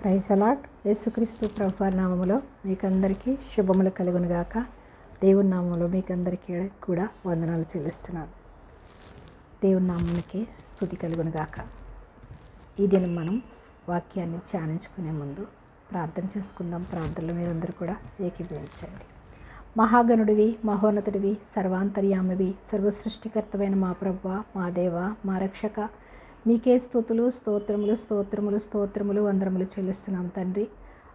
Praise allot యేసుక్రీస్తు ప్రభు నామములో మీకందరికీ శుభములు కలుగునుగాక. దేవుని నామంలో మీకందరికీ కూడా వందనాలు చెల్లిస్తున్నాను. దేవుని నామానికి స్థుతి కలుగునుగాక. ఈ దినం మనం వాక్యాన్ని ధ్యానించుకునే ముందు ప్రార్థన చేసుకుందాం. ప్రార్థనలు మీరందరూ కూడా ఏకీభవించండి. మహాగణుడివి మహోన్నతుడివి సర్వాంతర్యామివి సర్వసృష్టికర్తమైన మా ప్రభు మా దేవ మా రక్షక మీకే స్థుతులు స్తోత్రములు స్తోత్రములు స్తోత్రములు వందరములు చెల్లిస్తున్నాం తండ్రి.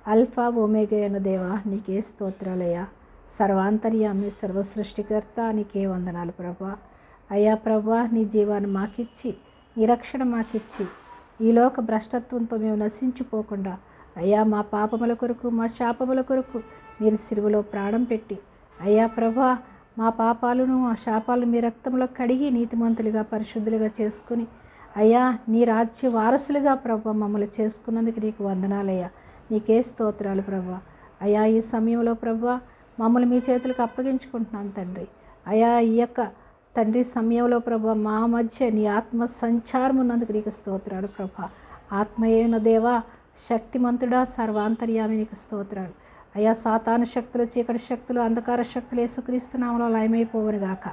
అల్ఫా ఓమేగా దేవ నీకే స్తోత్రాలయ్యా. సర్వాంతర్యామి సర్వసృష్టికర్త నీకే వందనాలు ప్రభా. అయ్యా ప్రభా నీ జీవాన్ని మాకిచ్చి నిరక్షణ మాకిచ్చి ఈ లోక భ్రష్టత్వంతో మేము నశించిపోకుండా అయ్యా మా పాపముల కొరకు మా శాపముల కొరకు మీరు సిరువులో ప్రాణం పెట్టి అయ్యా ప్రభా మా పాపాలను మా శాపాలను మీ రక్తంలో కడిగి నీతిమంతులుగా పరిశుద్ధులుగా చేసుకుని అయ్యా నీ రాజ్య వారసులుగా ప్రభ మమ్మల్ని చేసుకున్నందుకు నీకు వందనాలయ్యా. నీకే స్తోత్రాలు ప్రభా. అయ్యా ఈ సమయంలో ప్రభా మమ్మల్ని మీ చేతులకు అప్పగించుకుంటున్నాను తండ్రి. అయ్యా ఈ యొక్క తండ్రి సమయంలో ప్రభ మా మధ్య నీ ఆత్మ సంచారం ఉన్నందుకు నీకు స్తోత్రాలు ప్రభ. ఆత్మయేన దేవా శక్తిమంతుడా సర్వాంతర్యామి నీకు స్తోత్రాలు. అయ్యా సాతాను శక్తులు చీకటి శక్తులు అంధకార శక్తులు యేసుక్రీస్తు నామలో గాక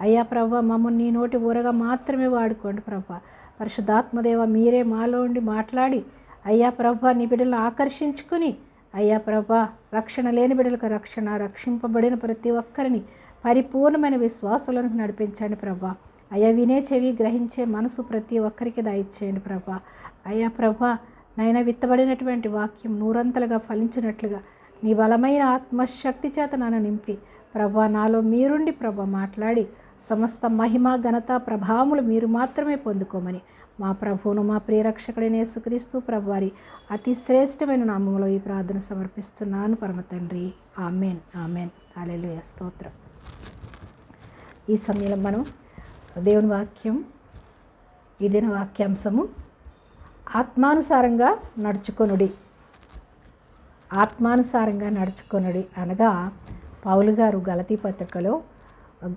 అయ్యా ప్రభా మమ్మల్ని నీ నోటి ఊరగా మాత్రమే వాడుకోండి ప్రభా. పరిశుద్ధాత్మదేవ మీరే మాలో ఉండి మాట్లాడి అయ్యా ప్రభా నీ బిడ్డలను ఆకర్షించుకుని అయ్యా ప్రభా రక్షణ లేని బిడ్డలకు రక్షణ రక్షింపబడిన ప్రతి ఒక్కరిని పరిపూర్ణమైన విశ్వాసాలకు నడిపించండి ప్రభా. అయ్యా వినే చెవి గ్రహించే మనసు ప్రతి ఒక్కరికి దయచేయండి ప్రభా. అయ్యా ప్రభా నైనా విత్తబడినటువంటి వాక్యం నూరంతలుగా ఫలించినట్లుగా నీ బలమైన ఆత్మశక్తి చేత నన్ను నింపి ప్రభా నాలో మీరుండి ప్రభా మాట్లాడి సమస్త మహిమ ఘనత ప్రభావములు మీరు మాత్రమే పొందుకోమని మా ప్రభువును మా ప్రియరక్షకుడైన యేసుక్రీస్తు ప్రభువారి అతి శ్రేష్టమైన నామంలో ఈ ప్రార్థన సమర్పిస్తున్నాను. పరమ తండ్రి. ఆమెన్. ఆమెన్. అలెలు స్తోత్రం. ఈ సమయంలో మనం దేవుని వాక్యం ఇదిన వాక్యాంశము ఆత్మానుసారంగా నడుచుకొనుడి. ఆత్మానుసారంగా నడుచుకొనుడి అనగా పౌలు గారు గలతీ పత్రికలో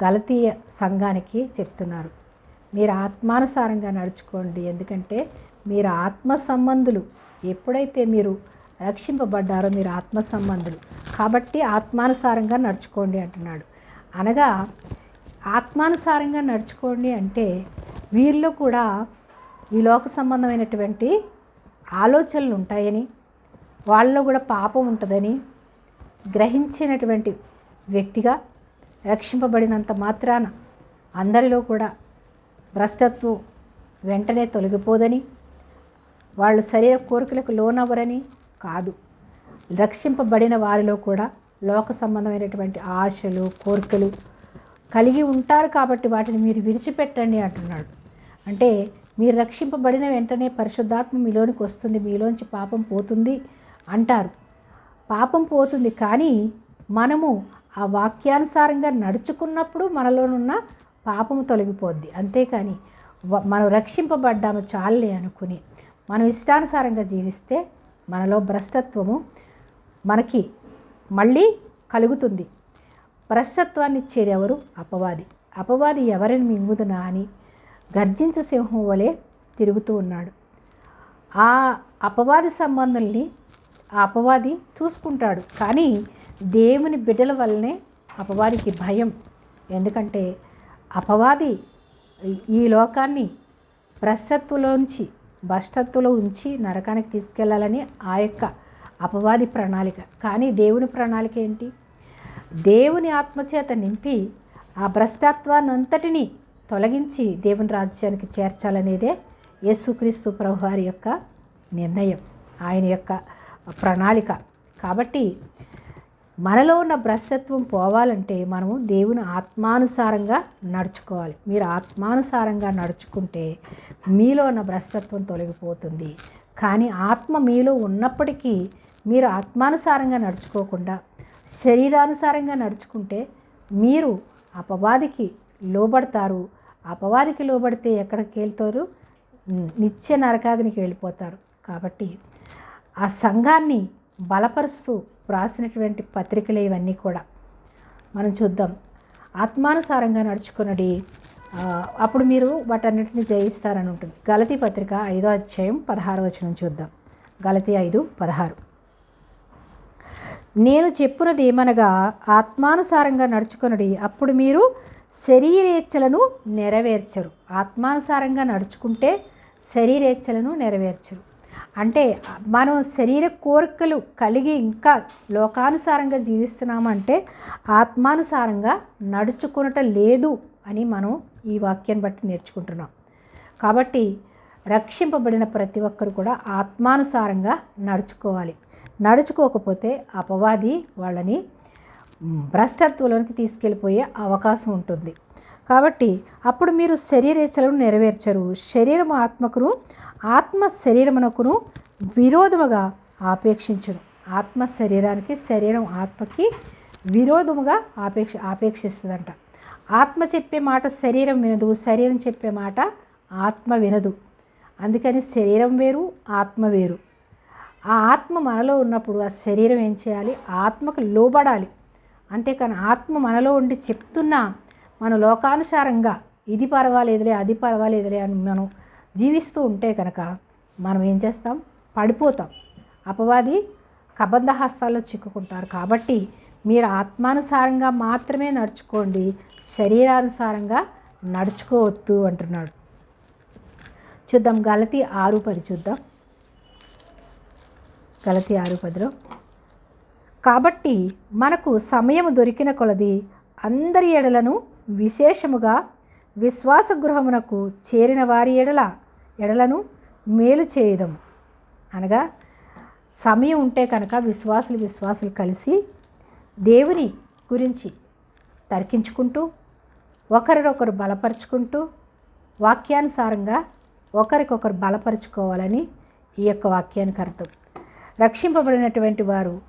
గలతీయ సంఘానికి చెప్తున్నారు. మీరు ఆత్మానుసారంగా నడుచుకోండి. ఎందుకంటే మీరు ఆత్మ సంబంధులు ఎప్పుడైతే మీరు రక్షింపబడ్డారో మీరు ఆత్మ సంబంధులు కాబట్టి ఆత్మానుసారంగా నడుచుకోండి అంటున్నాడు. అనగా ఆత్మానుసారంగా నడుచుకోండి అంటే వీరిలో కూడా ఈ లోక సంబంధమైనటువంటి ఆలోచనలు ఉంటాయని వాళ్ళలో కూడా పాపం ఉంటుందని గ్రహించినటువంటి వ్యక్తిగా రక్షింపబడినంత మాత్రాన అందరిలో కూడా భ్రష్టత్వం వెంటనే తొలగిపోదని వాళ్ళు శరీర కోరికలకు లోనవ్వరని కాదు. రక్షింపబడిన వారిలో కూడా లోక సంబంధమైనటువంటి ఆశలు కోరికలు కలిగి ఉంటారు కాబట్టి వాటిని మీరు విడిచిపెట్టండి అంటున్నాడు. అంటే మీరు రక్షింపబడిన వెంటనే పరిశుద్ధాత్మ మీలోనికి వస్తుంది మీలోంచి పాపం పోతుంది అంటారు. పాపం పోతుంది కానీ మనము ఆ వాక్యానుసారంగా నడుచుకున్నప్పుడు మనలోనున్న పాపము తొలగిపోద్ది. అంతేకాని మనం రక్షింపబడ్డాము చాలే అనుకుని మనం ఇష్టానుసారంగా జీవిస్తే మనలో భ్రష్టత్వము మనకి మళ్ళీ కలుగుతుంది. భ్రష్టత్వాన్ని ఇచ్చేది ఎవరు? అపవాది. అపవాది ఎవరిని మింగుదునా అని గర్జించు సింహం వలె తిరుగుతూ ఉన్నాడు. ఆ అపవాది సంబంధుల్ని ఆ అపవాది చూసుకుంటాడు. కానీ దేవుని బిడ్డల వల్లనే అపవాదికి భయం. ఎందుకంటే అపవాది ఈ లోకాన్ని భ్రష్టత్వంలోంచి భ్రష్టత్వంలో ఉంచి నరకానికి తీసుకెళ్ళాలని ఆ యొక్క అపవాది ప్రణాళిక. కానీ దేవుని ప్రణాళిక ఏంటి? దేవుని ఆత్మచేత నింపి ఆ భ్రష్టత్వాన్నంతటినీ తొలగించి దేవుని రాజ్యానికి చేర్చాలనేదే యేసుక్రీస్తు ప్రభువారి యొక్క నిర్ణయం ఆయన యొక్క ప్రణాళిక. కాబట్టి మనలో ఉన్న భ్రష్టత్వం పోవాలంటే మనము దేవుని ఆత్మానుసారంగా నడుచుకోవాలి. మీరు ఆత్మానుసారంగా నడుచుకుంటే మీలో ఉన్న భ్రష్టత్వం తొలగిపోతుంది. కానీ ఆత్మ మీలో ఉన్నప్పటికీ మీరు ఆత్మానుసారంగా నడుచుకోకుండా శరీరానుసారంగా నడుచుకుంటే మీరు అపవాదికి లోబడతారు. అపవాదికి లోబడితే ఎక్కడికి వెళ్తారు? నిత్య నరకాగ్నికి వెళ్ళిపోతారు. కాబట్టి ఆ సంఘాన్ని బలపరుస్తూ వ్రాసినటువంటి పత్రికలు ఇవన్నీ కూడా. మనం చూద్దాం. ఆత్మానుసారంగా నడుచుకున్నది అప్పుడు మీరు వాటన్నిటిని జయిస్తారని ఉంటుంది. గలతీ పత్రిక ఐదో అధ్యాయం పదహారు వచనం చూద్దాం. గలతి ఐదు పదహారు. నేను చెప్పున్నది ఏమనగా ఆత్మానుసారంగా నడుచుకొనడి అప్పుడు మీరు శరీరేచ్ఛలను నెరవేర్చరు. ఆత్మానుసారంగా నడుచుకుంటే శరీరేచ్ఛలను నెరవేర్చరు. అంటే మనం శరీర కోరికలు కలిగి ఇంకా లోకానుసారంగా జీవిస్తున్నామంటే ఆత్మానుసారంగా నడుచుకునట లేదు అని మనం ఈ వాక్యాన్ని బట్టి నేర్చుకుంటున్నాం. కాబట్టి రక్షింపబడిన ప్రతి ఒక్కరు కూడా ఆత్మానుసారంగా నడుచుకోవాలి. నడుచుకోకపోతే అపవాది వాళ్ళని భ్రష్టత్వంలోనికి తీసుకెళ్ళిపోయే అవకాశం ఉంటుంది. కాబట్టి అప్పుడు మీరు శరీరేచ్ఛలను నెరవేర్చరు. శరీరం ఆత్మకును ఆత్మ శరీరమునకును విరోధముగా ఆపేక్షించును. ఆత్మ శరీరానికి శరీరం ఆత్మకి విరోధముగా ఆపేక్ష ఆపేక్షిస్తుందంట. ఆత్మ చెప్పే మాట శరీరం వినదు శరీరం చెప్పే మాట ఆత్మ వినదు. అందుకని శరీరం వేరు ఆత్మ వేరు. ఆ ఆత్మ మనలో ఉన్నప్పుడు ఆ శరీరం ఏం చేయాలి? ఆత్మకు లోబడాలి. అంతేకాని ఆత్మ మనలో ఉండి చెప్తున్నా మన లోకానుసారంగా ఇది పర్వాలేదులే అది పర్వాలేదులే అని మనం జీవిస్తూ ఉంటే కనుక మనం ఏం చేస్తాం? పడిపోతాం. అపవాది కబంధ హస్తాల్లో చిక్కుకుంటారు. కాబట్టి మీరు ఆత్మానుసారంగా మాత్రమే నడుచుకోండి. శరీరానుసారంగా నడుచుకోవద్దు అంటున్నాడు. చూద్దాం గలతి ఆరు పది చూద్దాం. గలతి ఆరు పదిలో. కాబట్టి మనకు సమయం దొరికిన కొలది అందరి ఎడలను విశేషముగా విశ్వాస గృహమునకు చేరిన వారి ఎడల ఎడలను మేలు చేయదము. అనగా సమయం ఉంటే కనుక విశ్వాసులు విశ్వాసులు కలిసి దేవుని గురించి తర్కించుకుంటూ ఒకరినొకరు బలపరుచుకుంటూ వాక్యానుసారంగా ఒకరికొకరు బలపరుచుకోవాలని ఈ యొక్క వాక్యానికి అర్థం. రక్షింపబడినటువంటి వారు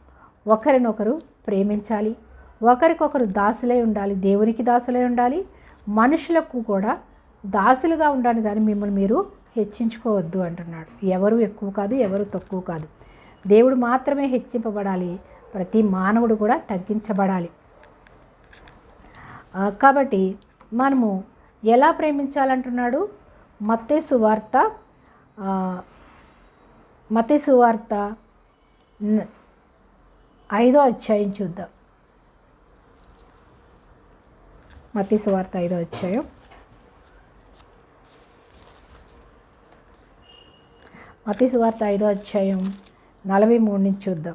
ఒకరినొకరు ప్రేమించాలి. ఒకరికొకరు దాసులై ఉండాలి దేవునికి దాసులై ఉండాలి మనుషులకు కూడా దాసులుగా ఉండాలి కానీ మిమ్మల్ని మీరు హెచ్చించుకోవద్దు అంటున్నాడు. ఎవరు ఎక్కువ కాదు ఎవరు తక్కువ కాదు. దేవుడు మాత్రమే హెచ్చింపబడాలి ప్రతి మానవుడు కూడా తగ్గించబడాలి. కాబట్టి మనము ఎలా ప్రేమించాలంటున్నాడు? మత్తేసు వార్త ఆ, మత్తేసు ఐదో అధ్యాయం చూద్దాం. మత్తేసు వార్త ఐదో వచ్చాయో మత్తేసు వార్త ఐదో అధ్యాయం నలభై మూడు నుంచి చూద్దాం.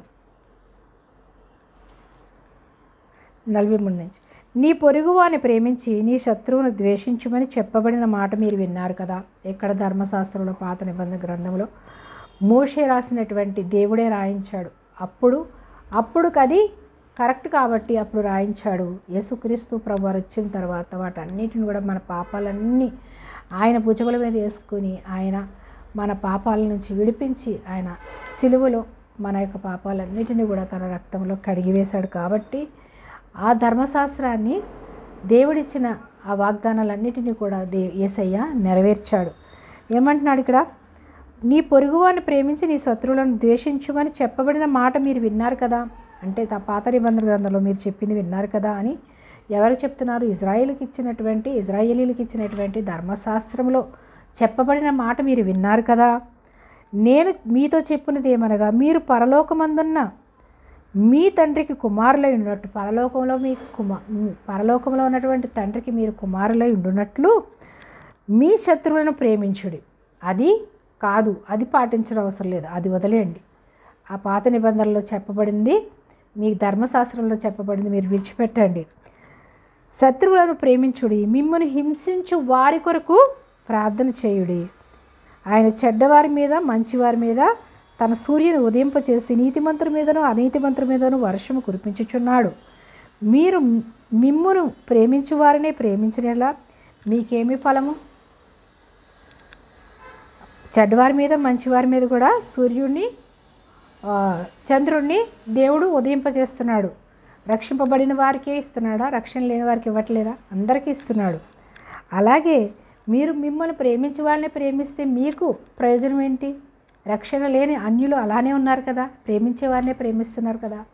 నలభై మూడు నుంచి. నీ పొరుగువాని ప్రేమించి నీ శత్రువును ద్వేషించమని చెప్పబడిన మాట మీరు విన్నారు కదా. ఎక్కడ ధర్మశాస్త్రంలో పాత నిబంధన గ్రంథంలో మోషే రాసినటువంటి దేవుడే రాయించాడు. అప్పుడు అప్పుడు కది కరెక్ట్ కాబట్టి అప్పుడు రాయించాడు. యేసుక్రీస్తు ప్రభు వచ్చిన తర్వాత వాటన్నిటిని కూడా మన పాపాలన్నీ ఆయన భుజముల మీద వేసుకుని ఆయన మన పాపాల నుంచి విడిపించి ఆయన సిలువలో మన యొక్క పాపాలన్నిటిని కూడా తన రక్తంలో కడిగివేశాడు కాబట్టి ఆ ధర్మశాస్త్రాన్ని దేవుడిచ్చిన ఆ వాగ్దానాలన్నిటినీ కూడా దే ఏసయ్య నెరవేర్చాడు. ఏమంటున్నాడు ఇక్కడ? నీ పొరుగువాన్ని ప్రేమించి నీ శత్రువులను ద్వేషించుమని చెప్పబడిన మాట మీరు విన్నారు కదా. అంటే పాత నిబంధన గ్రంథంలో మీరు చెప్పింది విన్నారు కదా అని ఎవరు చెప్తున్నారు? ఇజ్రాయిల్కి ఇచ్చినటువంటి ఇజ్రాయేలీలకు ఇచ్చినటువంటి ధర్మశాస్త్రంలో చెప్పబడిన మాట మీరు విన్నారు కదా. నేను మీతో చెప్పినది ఏమనగా మీరు పరలోకమందున్న మీ తండ్రికి కుమారులై ఉన్నట్టు పరలోకంలో మీ కుమా పరలోకంలో ఉన్నటువంటి తండ్రికి మీరు కుమారులై ఉండున్నట్లు మీ శత్రువులను ప్రేమించుడి. అది కాదు అది పాటించడం అవసరం లేదు అది వదిలేయండి. ఆ పాత నిబంధనలో చెప్పబడింది మీకు ధర్మశాస్త్రంలో చెప్పబడింది మీరు విడిచిపెట్టండి. శత్రువులను ప్రేమించుడి మిమ్మల్ని హింసించు వారి కొరకు ప్రార్థన చేయుడి. ఆయన చెడ్డవారి మీద మంచివారి మీద తన సూర్యుని ఉదయింపచేసి నీతిమంతుల మీదను అనీతిమంతుల మీదను వర్షము కురిపించుచున్నాడు. మీరు మిమ్మును ప్రేమించు వారినే ప్రేమించినలా మీకేమి ఫలము? చెడ్డవారి మీద మంచివారి మీద కూడా సూర్యుడిని చంద్రుణ్ణి దేవుడు ఉదయింపజేస్తున్నాడు. రక్షింపబడిన వారికే ఇస్తున్నాడా? రక్షణ లేని వారికి ఇవ్వట్లేదా? అందరికీ ఇస్తున్నాడు. అలాగే మీరు మిమ్మల్ని ప్రేమించే వాళ్ళని ప్రేమిస్తే మీకు ప్రయోజనం ఏంటి? రక్షణ లేని అన్యులు అలానే ఉన్నారు కదా? ప్రేమించే వారినే ప్రేమిస్తున్నారు కదా?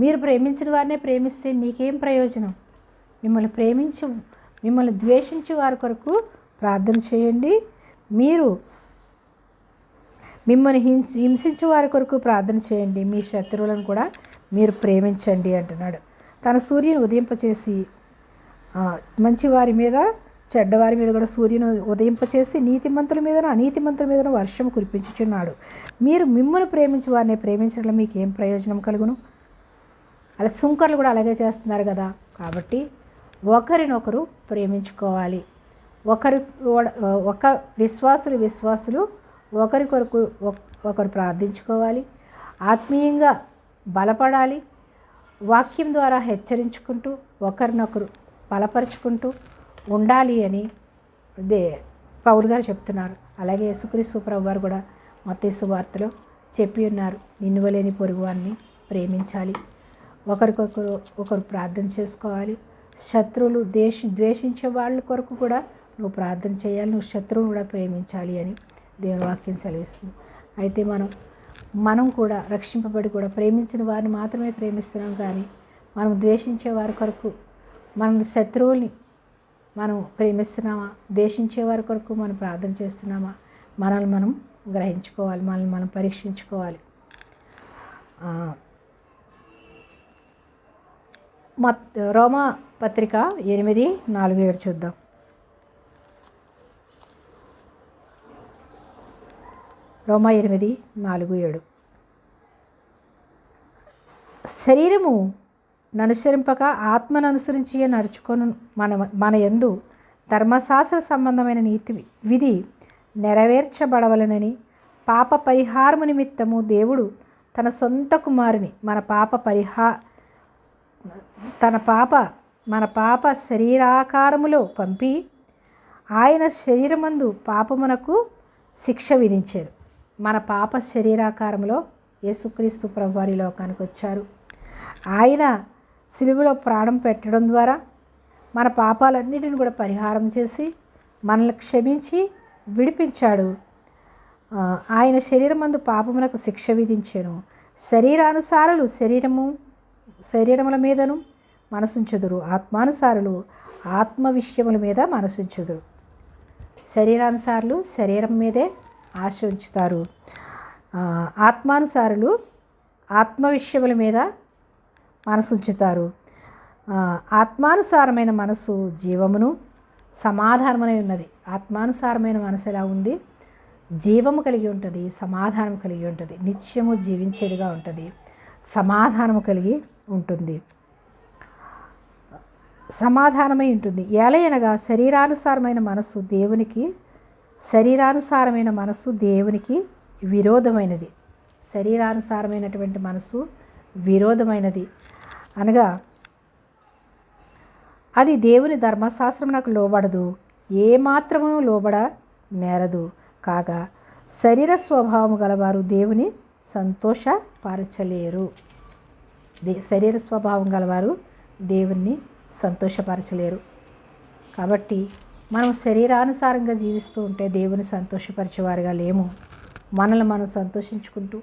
మీరు ప్రేమించిన వారినే ప్రేమిస్తే మీకేం ప్రయోజనం? మిమ్మల్ని ప్రేమించు మిమ్మల్ని ద్వేషించే వారి కొరకు ప్రార్థన చేయండి. మీరు మిమ్మల్ని హింస హింసించు వారి కొరకు ప్రార్థన చేయండి. మీ శత్రువులను కూడా మీరు ప్రేమించండి అంటున్నాడు. తన సూర్యుని ఉదయింపచేసి మంచి మంచివారి మీద చెడ్డవారి మీద కూడా సూర్యుని ఉదయింపచేసి నీతిమంతుల మీదను అనీతిమంతుల మీదను వర్షం కురిపించుచున్నాడు. మీరు మిమ్మల్ని ప్రేమించి వారిని ప్రేమించడం మీకు ఏం ప్రయోజనం కలుగును? అలా సుంకర్లు కూడా అలాగే చేస్తున్నారు కదా. కాబట్టి ఒకరినొకరు ప్రేమించుకోవాలి. ఒకరి ఒక విశ్వాసులు విశ్వాసులు ఒకరి కొరకు ఒక- ఒకరు ప్రార్థించుకోవాలి ఆత్మీయంగా బలపడాలి వాక్యం ద్వారా హెచ్చరించుకుంటూ ఒకరినొకరు బలపరుచుకుంటూ ఉండాలి అని దే పౌరు గారు చెప్తున్నారు. అలాగే యేసుక్రీస్తు ప్రభు వారు కూడా మతేసు వార్తలో చెప్పి ఉన్నారు. నిన్నువలేని పొరుగు వారిని ప్రేమించాలి ఒకరికొకరు ఒకరు ప్రార్థన చేసుకోవాలి శత్రువులు దేశ ద్వేషించే వాళ్ళ కొరకు కూడా నువ్వు ప్రార్థన చేయాలి నువ్వు శత్రువును కూడా ప్రేమించాలి అని దేవుని వాక్యం సెలవిస్తుంది. అయితే మనం మనం కూడా రక్షింపబడి కూడా ప్రేమించిన వారిని మాత్రమే ప్రేమిస్తున్నాం కానీ మనం ద్వేషించే వారి కొరకు మన శత్రువుల్ని మనం ప్రేమిస్తున్నామా? ద్వేషించే వారి కొరకు మనం ప్రార్థన చేస్తున్నామా? మనల్ని మనం గ్రహించుకోవాలి మనల్ని మనం పరీక్షించుకోవాలి. మత్ రోమా పత్రిక ఎనిమిది నాలుగు ఏడు చూద్దాం. రోమా ఎనిమిది నాలుగు ఏడు. శరీరము ననుసరింపక ఆత్మను అనుసరించి నడుచుకొని మన మన యందు ధర్మశాస్త్ర సంబంధమైన నీతి విధి నెరవేర్చబడవలనని పాప పరిహారము నిమిత్తము దేవుడు తన సొంత కుమారుని మన పాప పరిహా తన పాప మన పాప శరీరాకారములో పంపి ఆయన శరీరమందు పాపమునకు శిక్ష విధించారు. మన పాప శరీరాకారంలో యేసుక్రీస్తు ప్రభువారి లోకానికి వచ్చారు. ఆయన సిలువలో ప్రాణం పెట్టడం ద్వారా మన పాపాలన్నిటిని కూడా పరిహారం చేసి మనల్ని క్షమించి విడిపించాడు. ఆయన శరీరమందు పాపమునకు శిక్ష విధించాను. శరీరానుసారులు శరీరము శరీరముల మీదను మనసుంచుదురు. ఆత్మానుసారులు ఆత్మ విషయముల మీద మనసుంచుదురు. శరీరానుసారులు శరీరం మీదే ఆశ ఉంచుతారు. ఆత్మానుసారులు ఆత్మ విషయముల మీద మనసు ఉంచుతారు. ఆత్మానుసారమైన మనసు జీవమును సమాధానమై ఉన్నది. ఆత్మానుసారమైన మనసు ఎలా ఉంది? జీవము కలిగి ఉంటుంది సమాధానం కలిగి ఉంటుంది నిత్యము జీవించేదిగా ఉంటుంది సమాధానము కలిగి ఉంటుంది. సమాధానమై ఉంటుంది. ఏలయనగా శరీరానుసారమైన మనస్సు దేవునికి శరీరానుసారమైన మనస్సు దేవునికి విరోధమైనది. శరీరానుసారమైనటువంటి మనస్సు విరోధమైనది. అనగా అది దేవుని ధర్మశాస్త్రం నాకు లోబడదు ఏ మాత్రము లోబడ నేరదు. కాగా శరీర స్వభావం గలవారు దేవుని సంతోషపరచలేరు. దే శరీర స్వభావం గలవారు దేవుణ్ణి సంతోషపరచలేరు. కాబట్టి మనం శరీరానుసారంగా జీవిస్తూ ఉంటే దేవుని సంతోషపరిచేవారుగా లేము. మనల్ని మనం సంతోషించుకుంటూ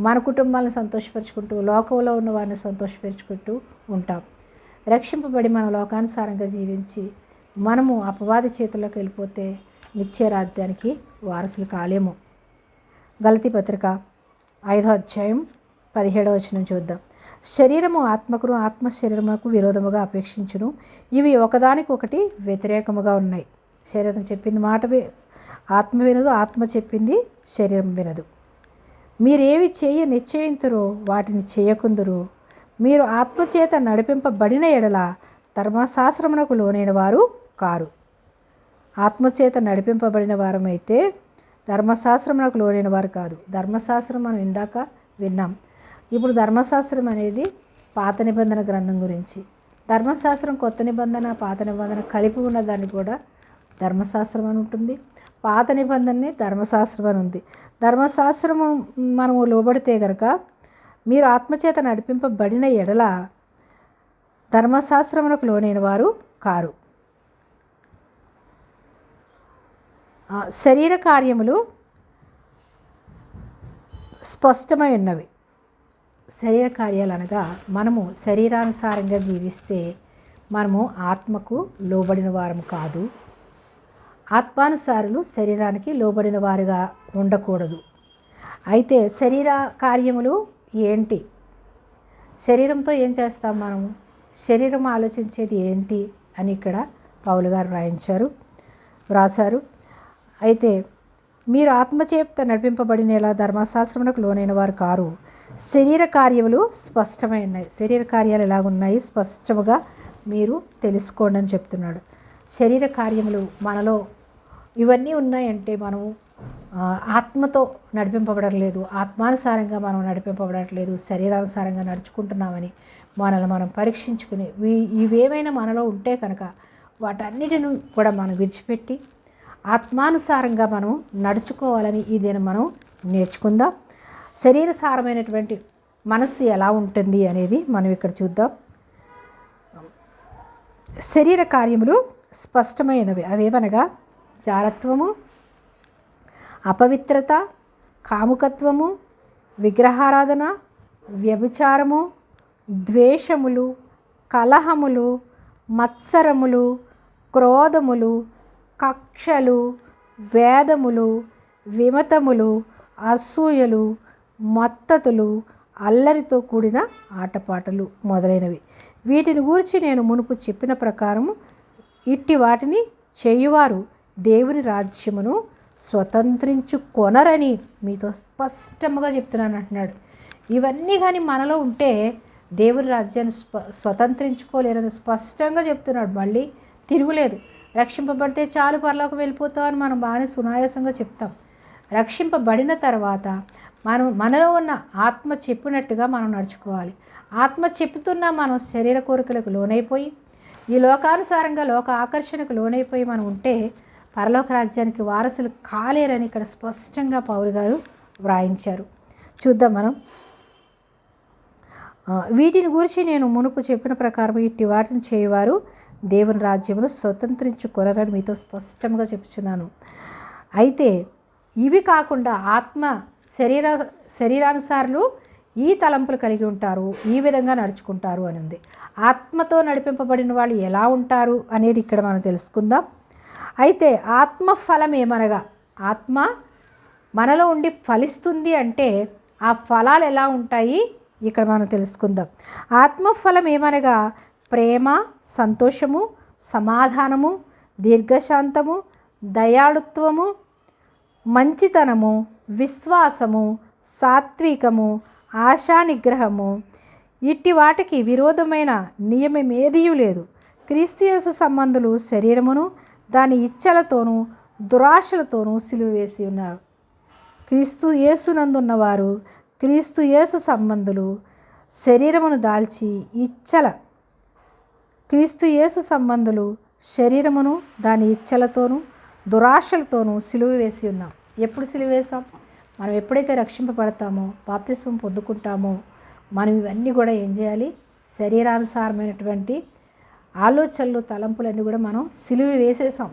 మన కుటుంబాలను సంతోషపరుచుకుంటూ లోకంలో ఉన్న వారిని సంతోషపరుచుకుంటూ ఉంటాం. రక్షింపబడి మన లోకానుసారంగా జీవించి మనము అపవాది చేతుల్లోకి వెళ్ళిపోతే నిత్య రాజ్యానికి వారసులు కాలేము. గలతి పత్రిక ఐదో అధ్యాయం పదిహేడవ వచనం చూద్దాం. శరీరము ఆత్మకును ఆత్మ శరీరమునకు విరోధముగా అపేక్షించును. ఇవి ఒకదానికి ఒకటి వ్యతిరేకముగా ఉన్నాయి. శరీరం చెప్పింది మాట ఆత్మ వినదు ఆత్మ చెప్పింది శరీరం వినదు. మీరేవి చేయ నిశ్చయింతురో వాటిని చేయకుందురు మీరు ఆత్మచేత నడిపింపబడిన ఎడల ధర్మశాస్త్రమునకు లోనైన వారు కారు. ఆత్మచేత నడిపింపబడిన వారమైతే ధర్మశాస్త్రమునకు లోనైన వారు కాదు. ధర్మశాస్త్రం మనం ఇందాక విన్నాం. ఇప్పుడు ధర్మశాస్త్రం అనేది పాత నిబంధన గ్రంథం గురించి. ధర్మశాస్త్రం కొత్త నిబంధన పాత నిబంధన కలిపి ఉన్న దాన్ని కూడా ధర్మశాస్త్రం అని ఉంటుంది. పాత నిబంధనని ధర్మశాస్త్రం అని ఉంది. ధర్మశాస్త్రము మనము లోబడితే కనుక మీరు ఆత్మచేత నడిపింపబడిన ఎడల ధర్మశాస్త్రమునకు లోనైన వారు కారు. శరీర కార్యములు స్పష్టమై ఉన్నవి. శరీర కార్యాలు అనగా మనము శరీరానుసారంగా జీవిస్తే మనము ఆత్మకు లోబడిన వారము కాదు. ఆత్మానుసారులు శరీరానికి లోబడిన వారుగా ఉండకూడదు. అయితే శరీర కార్యములు ఏంటి? శరీరంతో ఏం చేస్తాం మనము? శరీరం ఆలోచించేది ఏంటి అని ఇక్కడ పౌలు గారు రాయించారు వ్రాసారు అయితే మీరు ఆత్మచేప్త నడిపింపబడినలా ధర్మశాస్త్రమునకు లోనైన వారు కారు. శరీర కార్యములు స్పష్టమై ఉన్నాయి. శరీర కార్యాలు ఎలాగున్నాయి? స్పష్టముగా మీరు తెలుసుకోండి అని చెప్తున్నాడు. శరీర కార్యములు మనలో ఇవన్నీ ఉన్నాయంటే మనము ఆత్మతో నడిపింపబడట్లేదు ఆత్మానుసారంగా మనం నడిపింపబడట్లేదు శరీరానుసారంగా నడుచుకుంటున్నామని మనల్ని మనం పరీక్షించుకుని ఇవేమైనా మనలో ఉంటే కనుక వాటన్నిటిని కూడా మనం విడిచిపెట్టి ఆత్మానుసారంగా మనం నడుచుకోవాలని ఈ దినం మనం నేర్చుకుందాం. శరీర సారమైనటువంటి మనస్సు ఎలా ఉంటుంది అనేది మనం ఇక్కడ చూద్దాం. శరీర కార్యములు స్పష్టమైనవి. అవేవనగా? జారత్వము అపవిత్రత కాముకత్వము విగ్రహారాధన వ్యభిచారము ద్వేషములు కలహములు మత్సరములు క్రోధములు కక్షలు భేదములు విమతములు అసూయలు మత్తతులు అల్లరితో కూడిన ఆటపాటలు మొదలైనవి. వీటిని గురించి నేను మునుపు చెప్పిన ప్రకారము ఇట్టి వాటిని చేయువారు దేవుని రాజ్యమును స్వతంత్రించుకొనరని మీతో స్పష్టముగా చెప్తున్నాను అంటున్నాడు. ఇవన్నీ కానీ మనలో ఉంటే దేవుని రాజ్యాన్ని స్వ స్వతంత్రించుకోలేరని స్పష్టంగా చెప్తున్నాడు. మళ్ళీ తిరుగులేదు. రక్షింపబడితే చాలు పరలోకి వెళ్ళిపోతామని మనం బాగానే సునాయాసంగా చెప్తాం. రక్షింపబడిన తర్వాత మనం మనలో ఉన్న ఆత్మ చెప్పినట్టుగా మనం నడుచుకోవాలి. ఆత్మ చెప్తున్నా మనం శరీర కోరికలకు లోనైపోయి ఈ లోకానుసారంగా లోక ఆకర్షణకు లోనైపోయి మనం ఉంటే పరలోక రాజ్యానికి వారసులు కాలేరని ఇక్కడ స్పష్టంగా పౌరు గారు వ్రాయించారు. చూద్దాం మనం. వీటిని గురించి నేను మునుపు చెప్పిన ప్రకారం ఇట్టి వాటిని చేయవారు దేవుని రాజ్యమును స్వతంత్రించుకొనరని మీతో స్పష్టంగా చెప్తున్నాను అయితే ఇవి కాకుండా ఆత్మ శరీర శరీరానుసారులు ఈ తలంపులు కలిగి ఉంటారు ఈ విధంగా నడుచుకుంటారు అని ఉంది ఆత్మతో నడిపింపబడిన వాళ్ళు ఎలా ఉంటారు అనేది ఇక్కడ మనం తెలుసుకుందాం. అయితే ఆత్మ ఫలం ఏమనగా ఆత్మ మనలో ఉండి ఫలిస్తుంది అంటే ఆ ఫలాలు ఎలా ఉంటాయి? ఇక్కడ మనం తెలుసుకుందాం. ఆత్మఫలం ఏమనగా ప్రేమ సంతోషము సమాధానము దీర్ఘశాంతము దయాళుత్వము మంచితనము విశ్వాసము సాత్వికము ఆశానిగ్రహము. ఇట్టి వాటికి విరోధమైన నియమమేదియూ లేదు. క్రీస్తుయేసు సంబంధులు శరీరమును దాని ఇచ్చలతోనూ దురాశలతోనూ సిలువవేసి ఉన్నారు. క్రీస్తు యేసునందున్నవారు క్రీస్తు యేసు సంబంధులు శరీరమును దాల్చి ఇచ్చల క్రీస్తు యేసు సంబంధులు శరీరమును దాని ఇచ్చలతోనూ దురాశలతోనూ సిలువ వేసి ఉన్నాం. ఎప్పుడు సిలువ వేసాం మనం ఎప్పుడైతే రక్షింపబడతామో బాప్తిస్వం పొందుకుంటామో మనం ఇవన్నీ కూడా ఏం చేయాలి? శరీరానుసారమైనటువంటి ఆలోచనలు తలంపులన్నీ కూడా మనం సిలువ వేసేసాం.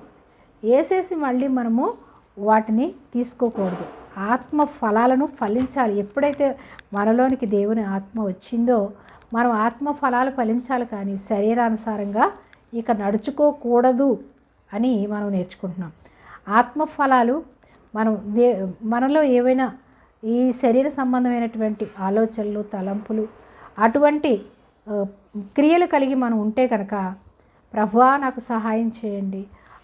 వేసేసి మళ్ళీ మనము వాటిని తీసుకోకూడదు. ఆత్మ ఫలాలను ఫలించాలి. ఎప్పుడైతే మనలోనికి దేవుని ఆత్మ వచ్చిందో మనం ఆత్మ ఫలాలు ఫలించాలి కానీ శరీరానుసారంగా ఇక నడుచుకోకూడదు అని మనం నేర్చుకుంటున్నాం. ఆత్మ ఫలాలు మనం దే మనలో ఏవైనా ఈ శరీర సంబంధమైనటువంటి ఆలోచనలు తలంపులు అటువంటి క్రియలు కలిగి మనం ఉంటే కనుక ప్రభువా నాకు సహాయం చేయండి.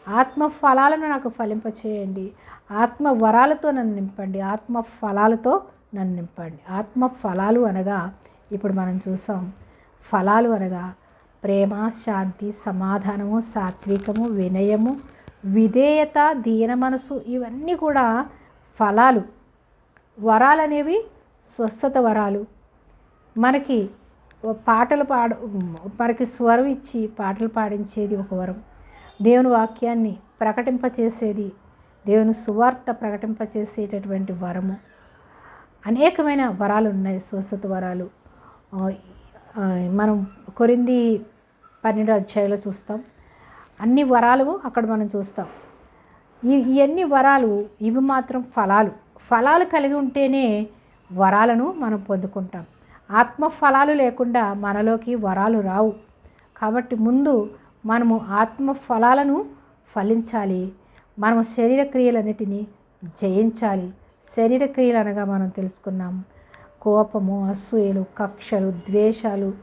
ఆత్మ ఫలాలను నాకు ఫలింపచేయండి. ఆత్మ వరాలతో నన్ను నింపండి. ఆత్మ ఫలాలతో నన్ను నింపండి. ఆత్మ ఫలాలు అనగా ఇప్పుడు మనం చూసాం. ఫలాలు అనగా ప్రేమ శాంతి సమాధానము సాత్వికము వినయము విధేయత దీన మనసు ఇవన్నీ కూడా ఫలాలు. వరాలు అనేవి స్వస్థత వరాలు. మనకి పాటలు పాడ మనకి స్వరం ఇచ్చి పాటలు పాడించేది ఒక వరం. దేవుని వాక్యాన్ని ప్రకటింపచేసేది దేవుని సువార్త ప్రకటింపచేసేటటువంటి వరము. అనేకమైన వరాలు ఉన్నాయి స్వస్థత వరాలు. మనం కొరింది పన్నెండు అధ్యాయంలో చూస్తాం. అన్ని వరాలు అక్కడ మనం చూస్తాం. ఈ ఇవన్నీ వరాలు ఇవి మాత్రం ఫలాలు. ఫలాలు కలిగి ఉంటేనే వరాలను మనం పొందుకుంటాం. ఆత్మ ఫలాలు లేకుండా మనలోకి వరాలు రావు. కాబట్టి ముందు మనము ఆత్మ ఫలాలను ఫలించాలి. మనం శరీర క్రియలన్నిటినీ జయించాలి. శరీర క్రియలు అనగా మనం తెలుసుకున్నాం. కోపము అసూయలు కక్షలు ద్వేషాలు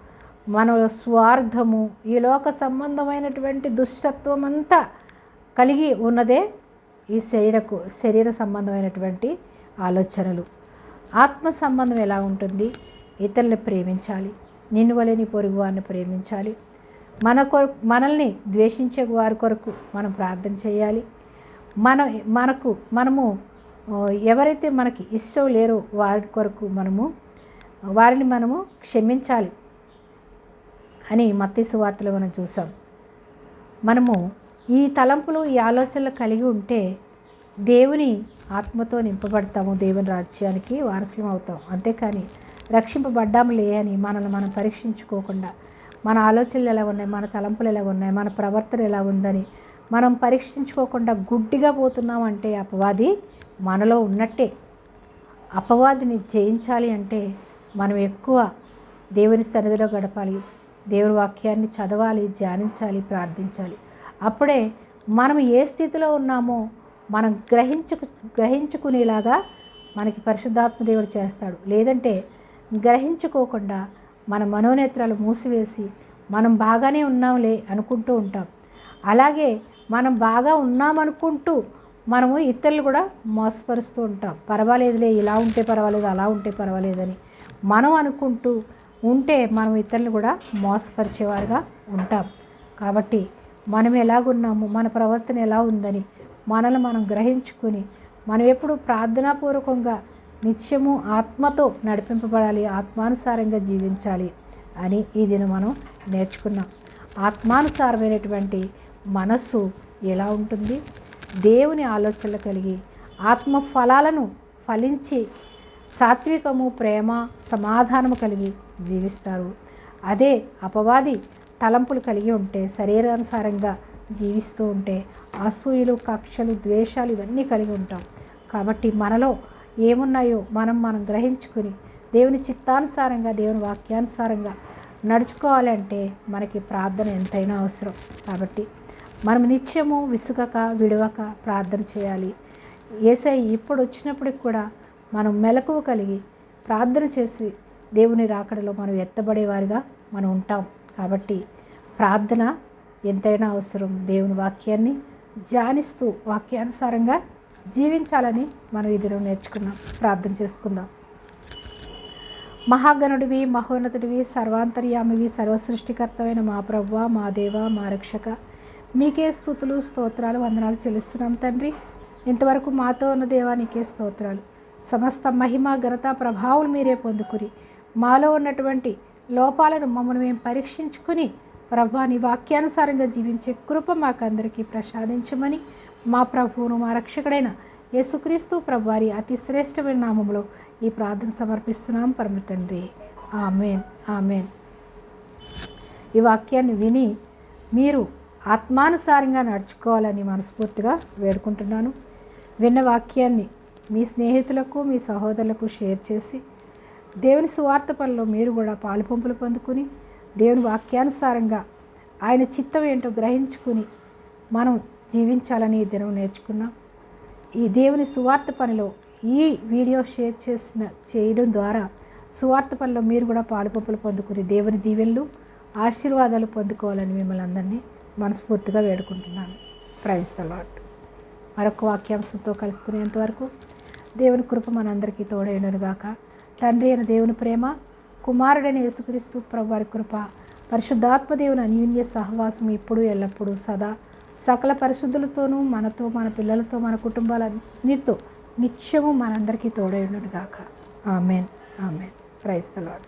మనలో స్వార్థము ఈ లోక సంబంధమైనటువంటి దుష్టత్వం అంతా కలిగి ఉన్నదే ఈ శరీరకు శరీర సంబంధమైనటువంటి ఆలోచనలు. ఆత్మ సంబంధం ఎలా ఉంటుంది? ఇతరులను ప్రేమించాలి నిన్ను వలె నీ పొరుగు వారిని ప్రేమించాలి. మన కొరకు మనల్ని ద్వేషించే వారి కొరకు మనం ప్రార్థన చేయాలి. మన మనకు మనము ఎవరైతే మనకి ఇష్టం లేరో వారి కొరకు మనము వారిని మనము క్షమించాలి అని మత్తీసు వార్తలు మనం చూసాం. మనము ఈ తలంపులు ఈ ఆలోచనలు కలిగి ఉంటే దేవుని ఆత్మతో నింపబడతాము దేవుని రాజ్యానికి వారసులం అవుతాం. అంతేకాని రక్షింపబడ్డాములే అని మనల్ని మనం పరీక్షించుకోకుండా మన ఆలోచనలు ఎలా ఉన్నాయి మన తలంపులు ఎలా ఉన్నాయి మన ప్రవర్తన ఎలా ఉందని మనం పరీక్షించుకోకుండా గుడ్డిగా పోతున్నామంటే అపవాది మనలో ఉన్నట్టే. అపవాదిని జయించాలి అంటే మనం ఎక్కువ దేవుని సన్నిధిలో గడపాలి దేవుని వాక్యాన్ని చదవాలి ధ్యానించాలి ప్రార్థించాలి. అప్పుడే మనం ఏ స్థితిలో ఉన్నామో మనం గ్రహించుకు గ్రహించుకునేలాగా మనకి పరిశుద్ధాత్మ దేవుడు చేస్తాడు. లేదంటే గ్రహించుకోకుండా మన మనోనేత్రాలు మూసివేసి మనం బాగానే ఉన్నాంలే అనుకుంటూ ఉంటాం. అలాగే మనం బాగా ఉన్నామనుకుంటూ మనము ఇతరులు కూడా మోసపరుస్తూ ఉంటాం. పర్వాలేదులే ఇలా ఉంటే పర్వాలేదు అలా ఉంటే పర్వాలేదని. మనం అనుకుంటూ ఉంటే మనం ఇతరులు కూడా మోసపరిచేవారుగా ఉంటాం. కాబట్టి మనం ఎలాగున్నాము మన ప్రవర్తన ఎలా ఉందని మనల్ని మనం గ్రహించుకుని మనం ఎప్పుడు ప్రార్థనాపూర్వకంగా నిత్యము ఆత్మతో నడిపింపబడాలి ఆత్మానుసారంగా జీవించాలి అని ఈ దినం మనం నేర్చుకున్నాం. ఆత్మానుసారమైనటువంటి మనస్సు ఎలా ఉంటుంది? దేవుని ఆలోచనలు కలిగి ఆత్మ ఫలాలను ఫలించి సాత్వికము ప్రేమ సమాధానము కలిగి జీవిస్తారు. అదే అపవాది తలంపులు కలిగి ఉంటే శరీరానుసారంగా జీవిస్తూ ఉంటే అసూయలు కక్షలు ద్వేషాలు ఇవన్నీ కలిగి ఉంటాం. కాబట్టి మనలో ఏమున్నాయో మనం మనం గ్రహించుకుని దేవుని చిత్తానుసారంగా దేవుని వాక్యానుసారంగా నడుచుకోవాలంటే మనకి ప్రార్థన ఎంతైనా అవసరం. కాబట్టి మనం నిత్యము విసుగక విడవక ప్రార్థన చేయాలి. ఏసై ఇప్పుడు వచ్చినప్పటికి కూడా మనం మెలకువ కలిగి ప్రార్థన చేసి దేవుని రాకడలో మనం ఎత్తబడేవారిగా మనం ఉంటాం. కాబట్టి ప్రార్థన ఎంతైనా అవసరం. దేవుని వాక్యాన్ని ధ్యానిస్తూ వాక్యానుసారంగా జీవించాలని మనం ఇదిలో నేర్చుకున్నాం. ప్రార్థన చేసుకుందాం. మహాగణుడివి మహోన్నతుడివి సర్వాంతర్యామివి సర్వసృష్టికర్తమైన మా ప్రభువ మా దేవ మా రక్షక మీకే స్థుతులు స్తోత్రాలు వందనాలు చెల్లిస్తున్నాం తండ్రి. ఇంతవరకు మాతో ఉన్న దేవా నీకే స్తోత్రాలు. సమస్త మహిమ ఘనత ప్రభావం మీరే పొందుకుని మాలో ఉన్నటువంటి లోపాలను మమ్మల్ని మేము పరీక్షించుకుని ప్రభా నీ వాక్యానుసారంగా జీవించే కృప మాకందరికీ ప్రసాదించమని మా ప్రభువును మా రక్షకుడైన యేసుక్రీస్తు ప్రభువారి అతి శ్రేష్టమైన నామంలో ఈ ప్రార్థన సమర్పిస్తున్నాం పరమ తండ్రి. ఆమెన్. ఆమెన్. ఈ వాక్యాన్ని విని మీరు ఆత్మానుసారంగా నడుచుకోవాలని మనస్ఫూర్తిగా వేడుకుంటున్నాను. విన్న వాక్యాన్ని మీ స్నేహితులకు మీ సహోదరులకు షేర్ చేసి దేవుని సువార్త పనిలో మీరు కూడా పాలు పంపులు పొందుకుని దేవుని వాక్యానుసారంగా ఆయన చిత్తం ఏంటో గ్రహించుకుని మనం జీవించాలని ఈ దినం నేర్చుకున్నాం. ఈ దేవుని సువార్త పనిలో ఈ వీడియో షేర్ చేసిన చేయడం ద్వారా సువార్త పనిలో మీరు కూడా పాలు పంపులు పొందుకుని దేవుని దీవెళ్ళు ఆశీర్వాదాలు పొందుకోవాలని మిమ్మల్ని అందరినీ మనస్ఫూర్తిగా వేడుకుంటున్నాను. ప్రైజ్ లాట్ మరొక వాక్యాంశంతో కలుసుకునేంత వరకు దేవుని కృప మనందరికీ తోడైనగాక తండ్రి అయిన దేవుని ప్రేమ కుమారుడైన యేసుక్రీస్తు ప్రభువారి కృప పరిశుద్ధాత్మ దేవుని అన్యూన్య సహవాసం ఇప్పుడు ఎల్లప్పుడూ సదా. సకల పరిశుద్ధులతోనూ మనతో మన పిల్లలతో మన కుటుంబాలన్నిటితో నిత్యము మనందరికీ తోడైనగాక amen amen praise the lord